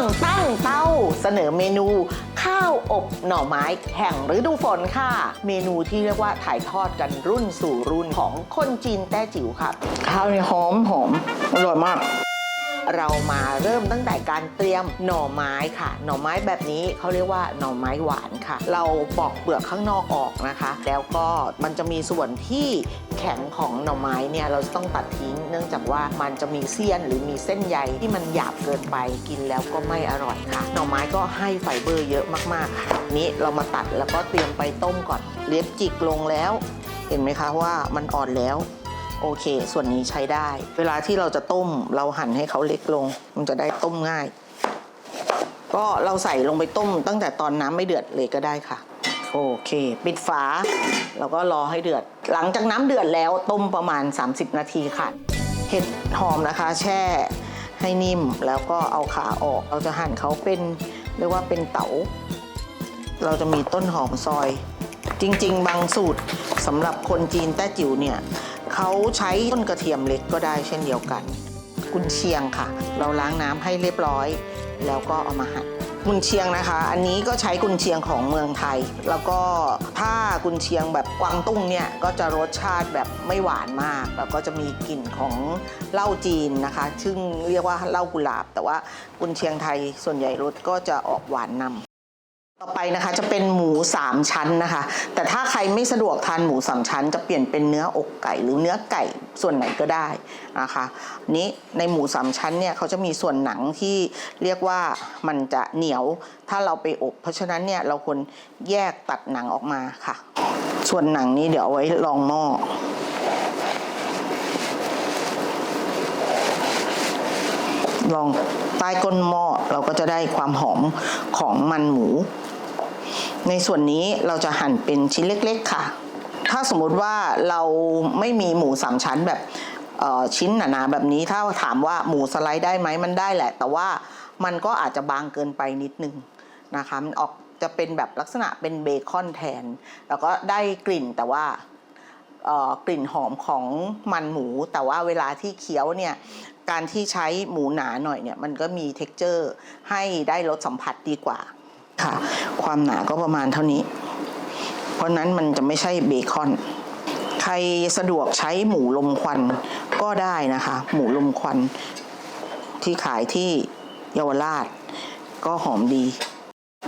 งตั้งเต้าเสนอเมนูข้าวอบหน่อไม้แห่งฤดูฝนค่ะ เมนูที่เรียกว่าถ่ายทอดกันรุ่นสู่รุ่นของคนจีนแต้จิ๋วครับข้าวนี่หอมหอมอร่อยมาก เรามาเริ่มตั้งแต่การเตรียมหน่อไม้ค่ะ หน่อไม้แบบนี้เขาเรียกว่าหน่อไม้หวานค่ะ เราปอกเปลือกข้างนอกออกนะคะ แล้วก็มันจะมีส่วนที่แข็งของหน่อไม้เนี่ยเราจะต้องตัดทิ้ง เนื่องจากว่ามันจะมีเสี้ยนหรือมีเส้นใยที่มันหยาบเกินไปกินแล้วก็ไม่อร่อยค่ะ หน่อไม้ก็ให้ไฟเบอร์เยอะมากๆค่ะนี้เรามาตัดแล้วก็เตรียมไปต้มก่อน เล็บจิกลงแล้ว เห็นไหมคะว่ามันอ่อนแล้ว โอเค ส่วนนี้ใช้ได้ เวลาที่เราจะต้มเราหั่นให้เขาเล็กลง มันจะได้ต้มง่าย ก็เราใส่ลงไปต้มตั้งแต่ตอนน้ำไม่เดือดเลยก็ได้ค่ะ โอเค ปิดฝา แล้วก็รอให้เดือด หลังจากน้ำเดือดแล้วต้มประมาณ 30 นาทีค่ะ เห็ดหอมนะคะ แช่ให้นิ่มแล้วก็เอาขาออก เราจะหั่นเขาเป็นเรียกว่าเป็นเต๋า เราจะมีต้นหอมซอย จริง ๆ บางสูตรสำหรับคนจีนแต้จิ๋วเนี่ย เขาใช้ต้นกระเทียมเล็กก็ได้เช่นเดียวกัน กุนเชียงค่ะ เราล้างน้ำให้เรียบร้อย แล้วก็เอามาหั่นกุนเชียงนะคะ อันนี้ก็ใช้กุนเชียงของเมืองไทย แล้วก็ถ้ากุนเชียงแบบกวางตุ้งเนี่ยก็จะรสชาติแบบไม่หวานมาก แล้วก็จะมีกลิ่นของเหล้าจีนนะคะ ซึ่งเรียกว่าเหล้ากุหลาบ แต่ว่ากุนเชียงไทยส่วนใหญ่รสก็จะออกหวานนำ ต่อไปนะคะจะเป็นหมู3ชั้นนะคะ แต่ถ้าใครไม่สะดวกทานหมู3ชั้น จะเปลี่ยนเป็นเนื้ออกไก่หรือเนื้อไก่ส่วนไหนก็ได้นะคะนี้ในหมู3ชั้นเนี่ยเขาจะมีส่วนหนังที่เรียกว่ามันจะเหนียวถ้าเราไปอบ เพราะฉะนั้นเนี่ยเราควรแยกตัดหนังออกมาค่ะ ส่วนหนังนี้เดี๋ยวเอาไว้รองหม้อลองใต้ก้นหม้อเราก็จะได้ความหอมของมันหมู ในส่วนนี้เราจะหั่นเป็นชิ้นเล็กๆค่ะ ถ้าสมมุติว่าเราไม่มีหมูสามชั้นแบบชิ้นหนาๆแบบนี้ถ้าถามว่าหมูสไลด์ได้ไหมมันได้แหละ แต่ว่ามันก็อาจจะบางเกินไปนิดนึงนะคะมันออกจะเป็นแบบลักษณะเป็นเบคอนแทน แล้วก็ได้กลิ่นแต่ว่ากลิ่นหอมของมันหมู แต่ว่าเวลาที่เคี้ยวเนี่ยการที่ใช้หมูหนาหน่อยเนี่ยมันก็มี t e x t อร์ให้ได้รสสัมผัสดีกว่า ค่ะ ความหนาก็ประมาณเท่านี้ เพราะนั้นมันจะไม่ใช่เบคอน ใครสะดวกใช้หมูลมควันก็ได้นะคะ หมูลมควันที่ขายที่เยาวราช ก็หอมดี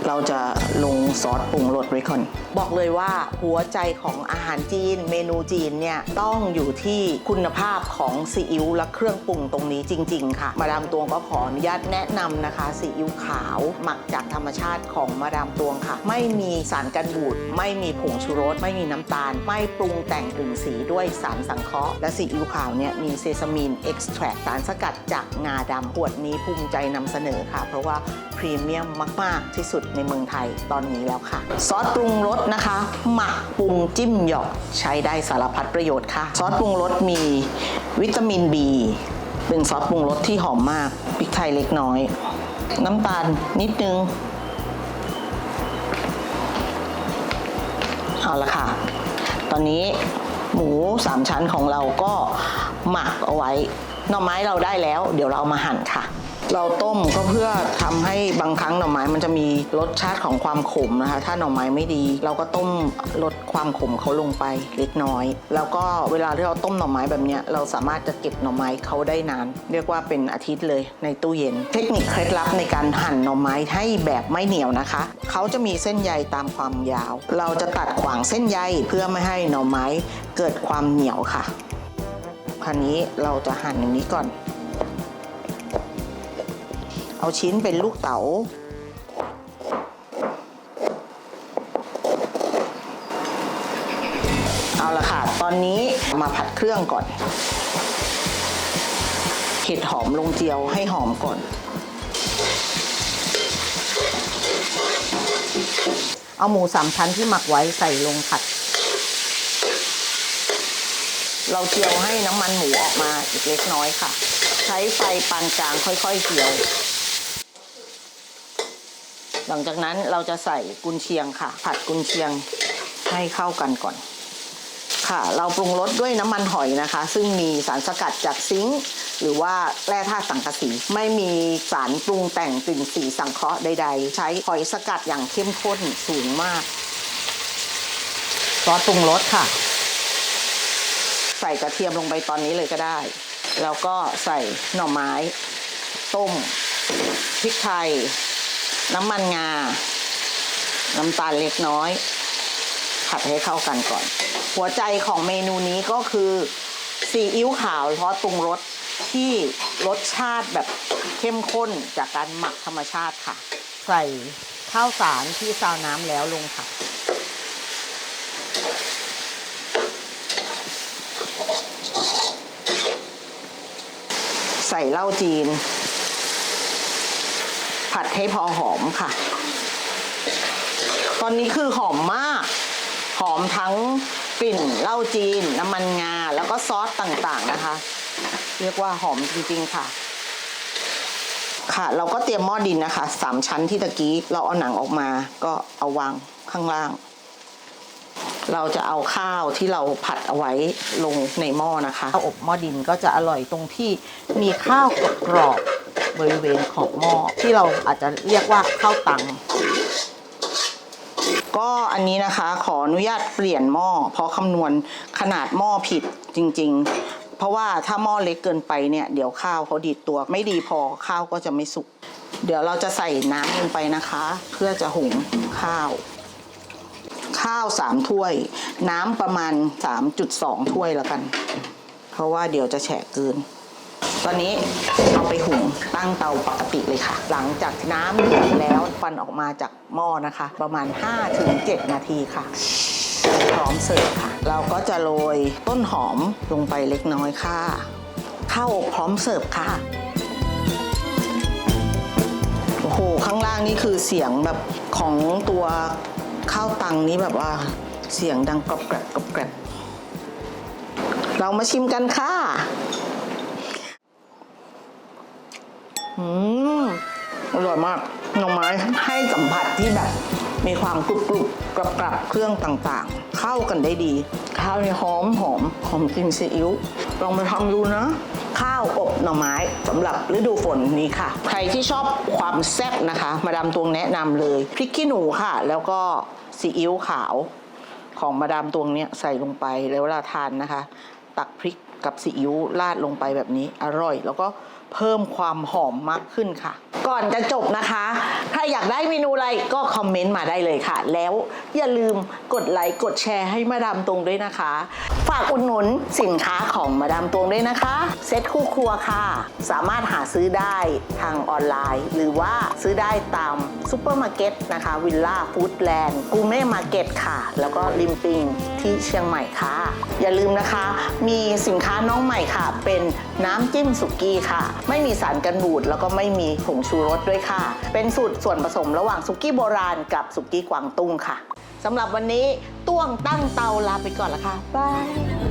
เราจะลงซอสปรุงรสไว้ก่อน บอกเลยว่าหัวใจของอาหารจีน เมนูจีนเนี่ยต้องอยู่ที่คุณภาพของซีอิ๊วและเครื่องปรุงตรงนี้จริง ๆ ค่ะ มาดามตวงก็ขออนุญาตแนะนำนะคะซีอิ๊วขาวหมักจากธรรมชาติของมาดามตวงค่ะ ไม่มีสารกันบูดไม่มีผงชูรสไม่มีน้ำตาล ไม่ปรุงแต่งกลิ่นสีด้วยสารสังเคราะห์และซีอิ๊วขาวเนี่ยมีเซซามีนเอ็กซ์แทรสารสกัดจากงาดำขวดนี้ภูมิใจนำเสนอค่ะ เพราะว่าพรีเมียมมาก ๆ ที่สุดในเมืองไทยตอนนี้แล้วค่ะ ซอสปรุงรสนะคะ หมักปรุงจิ้มหยอกใช้ได้สารพัดประโยชน์ค่ะ ซอสปรุงรสมีวิตามิน B เป็นซอสปรุงรสที่หอมมากพริกไทยเล็กน้อย น้ำตาลนิดนึง เอาละค่ะ ตอนนี้หมูสามชั้นของเราก็หมักเอาไว้หน่อไม้เราได้แล้ว เดี๋ยวเราเอามาหั่นค่ะ เราต้มก็เพื่อทำให้บางครั้งหน่อไม้มันจะมีรสชาติของความขมนะคะ ถ้าหน่อไม้ไม่ดี เราก็ต้มลดความขมเขาลงไปเล็กน้อย แล้วก็เวลาที่เราต้มหน่อไม้แบบนี้เราสามารถจะเก็บหน่อไม้เขาได้นาน เรียกว่าเป็นอาทิตย์เลยในตู้เย็น เทคนิคเคล็ดลับในการหั่นหน่อไม้ให้แบบไม่เหนียวนะคะ เขาจะมีเส้นใยตามความยาว เราจะตัดขวางเส้นใยเพื่อไม่ให้หน่อไม้เกิดความเหนียวค่ะคราวนี้เราจะหั่นอย่างนี้ก่อน เอาชิ้นเป็นลูกเต๋าเอาละค่ะ ตอนนี้มาผัดเครื่องก่อน เห็ดหอมลงเจียวให้หอมก่อน เอาหมูสามชั้นที่หมักไว้ใส่ลงผัด เราเจียวให้น้ำมันหมูออกมาอีกเล็กน้อยค่ะ ใช้ไฟปานกลางค่อยๆเจียว หลังจากนั้นเราจะใส่กุนเชียงค่ะ ผัดกุนเชียงให้เข้ากันก่อน ค่ะ เราปรุงรสด้วยน้ำมันหอยนะคะ ซึ่งมีสารสกัดจากซิงค์หรือว่าแร่ธาตุสังกะสี ไม่มีสารปรุงแต่งกลิ่นสีสังเคราะห์ใดๆ ใช้หอยสกัดอย่างเข้มข้นสูงมากซอสปรุงรสค่ะ ใส่กระเทียมลงไปตอนนี้เลยก็ได้ แล้วก็ใส่หน่อไม้ ต้มพริกไทย น้ำมันงา น้ำตาลเล็กน้อย ผัดให้เข้ากันก่อน หัวใจของเมนูนี้ก็คือซีอิ๊วขาวซอสปรุงรสที่รสชาติแบบเข้มข้นจากการหมักธรรมชาติค่ะ ใส่ข้าวสารที่ซาวน้ำแล้วลงค่ะ ใส่เหล้าจีน ผัดให้พอหอมค่ะ ตอนนี้คือหอมมาก หอมทั้งกลิ่นเหล้าจีน น้ำมันงา แล้วก็ซอสต่างๆนะคะ เรียกว่าหอมจริงๆค่ะ ค่ะ เราก็เตรียมหม้อดินนะคะสามชั้นที่ตะกี้เราเอาหนังออกมา ก็เอาวางข้างล่าง เราจะเอาข้าวที่เราผัดเอาไว้ลงในหม้อนะคะข้าวอบหม้อดินก็จะอร่อยตรงที่มีข้าวกรอบ บริเวณขอบหม้อที่เราอาจจะเรียกว่าข้าวตังก็อันนี้นะคะขออนุญาตเปลี่ยนหม้อเพราะคำนวณขนาดหม้อผิดจริง ๆ เพราะว่าถ้าหม้อเล็กเกินไปเนี่ยเดี๋ยวข้าวเขาดีดตัวไม่ดีพอข้าวก็จะไม่สุก เดี๋ยวเราจะใส่น้ำลงไปนะคะ เพื่อจะหุงข้าว ข้าวสามถ้วย น้ำประมาณ 3.2 ถ้วยแล้วกัน เพราะว่าเดี๋ยวจะแฉะเกิน อนนี้เอาไปหุงตั้งเตาปกติเลยค่ะ หลังจากน้ำเดือดแล้วควันออกมาจากหม้อนะคะ ประมาณ 5-7 นาทีค่ะพร้อมเสิร์ฟค่ะ เราก็จะโรยต้นหอมลงไปเล็กน้อยค่ะ ข้าวพร้อมเสิร์ฟค่ะโอ้โหข้างล่างนี่คือเสียงแบบของตัวข้าวตังนี้แบบว่าเสียงดังกรอบแกรบกรอบแกรบเรามาชิมกันค่ะ อืมอร่อยมากหน่อไม้ให้สัมผัสที่แบบ มีความกรุบกรุบกรับกรับเครื่องต่างๆ เข้ากันได้ดี ข้าวนี่หอมหอมหอมกลิ่นซีอิ๊วลองไปทำดูนะ ข้าวอบหน่อไม้สำหรับฤดูฝนนี้ค่ะ ใครที่ชอบความแซ่บนะคะ มาดามตวงแนะนำเลยพริกขี้หนูค่ะ แล้วก็ซีอิ๊วขาว ของมาดามตวงเนี่ยใส่ลงไปแล้วเวลาทานนะคะ ตักพริกกับซีอิ๊วราดลงไปแบบนี้อร่อย แล้วก็เพิ่มความหอมมากขึ้นค่ะ ก่อนจะจบนะคะถ้าอยากได้เมนูอะไรก็คอมเมนต์มาได้เลยค่ะ แล้วอย่าลืมกดไลค์กดแชร์ให้มาดามตรงด้วยนะคะากอุดหนุนสินค้าของมาดามตวงด้วยนะคะ เซ็ตคู่ครัวค่ะ สามารถหาซื้อได้ทางออนไลน์ หรือว่าซื้อได้ตามซูเปอร์มาร์เก็ตนะคะวิลล่าฟู้ดแลนด์กูเม่มาร์เก็ตค่ะ แล้วก็ริมปิงที่เชียงใหม่ค่ะ อย่าลืมนะคะ มีสินค้าน้องใหม่ค่ะ เป็นน้ำจิ้มสุกี้ค่ะ ไม่มีสารกันบูดแล้วก็ไม่มีผงชูรสด้วยค่ะ เป็นสูตรส่วนผสมระหว่างสุกี้โบราณกับสุกี้กวางตุ้งค่ะ สำหรับวันนี้ต้วงตั้งเตาลาไปก่อนละค่ะบาย